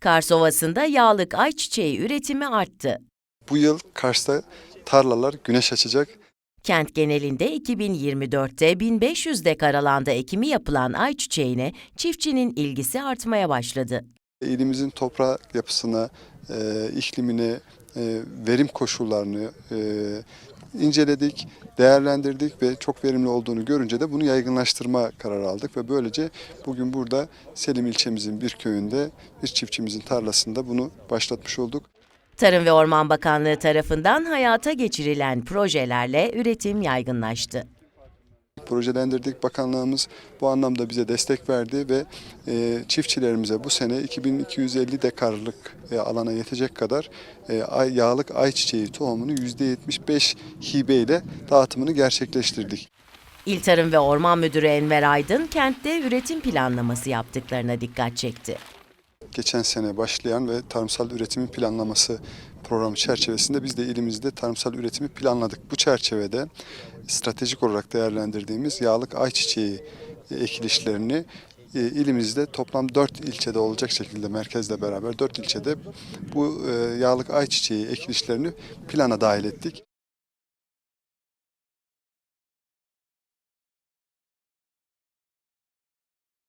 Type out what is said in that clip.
Kars Ovası'nda yağlık ayçiçeği üretimi arttı. Bu yıl Kars'ta tarlalar güneş açacak. Kent genelinde 2024'te 1500 dekar alanda ekimi yapılan ayçiçeğine çiftçinin ilgisi artmaya başladı. İlimizin toprak yapısına, e, iklimine, e, verim koşullarını e, inceledik, değerlendirdik ve çok verimli olduğunu görünce de bunu yaygınlaştırma kararı aldık ve böylece bugün burada Selim ilçemizin bir köyünde bir çiftçimizin tarlasında bunu başlatmış olduk. Tarım ve Orman Bakanlığı tarafından hayata geçirilen projelerle üretim yaygınlaştı. Projelendirdik. Bakanlığımız bu anlamda bize destek verdi ve e, çiftçilerimize bu sene 2250 dekarlık e, alana yetecek kadar e, yağlık ayçiçeği tohumunu %75 hibe ile dağıtımını gerçekleştirdik. İl Tarım ve Orman Müdürü Enver Aydın kentte üretim planlaması yaptıklarına dikkat çekti. Geçen sene başlayan ve tarımsal üretimin planlaması programı çerçevesinde biz de ilimizde tarımsal üretimi planladık. Bu çerçevede stratejik olarak değerlendirdiğimiz yağlık ayçiçeği e, ekilişlerini e, ilimizde toplam 4 ilçede olacak şekilde merkezle beraber 4 ilçede bu e, yağlık ayçiçeği ekilişlerini plana dahil ettik.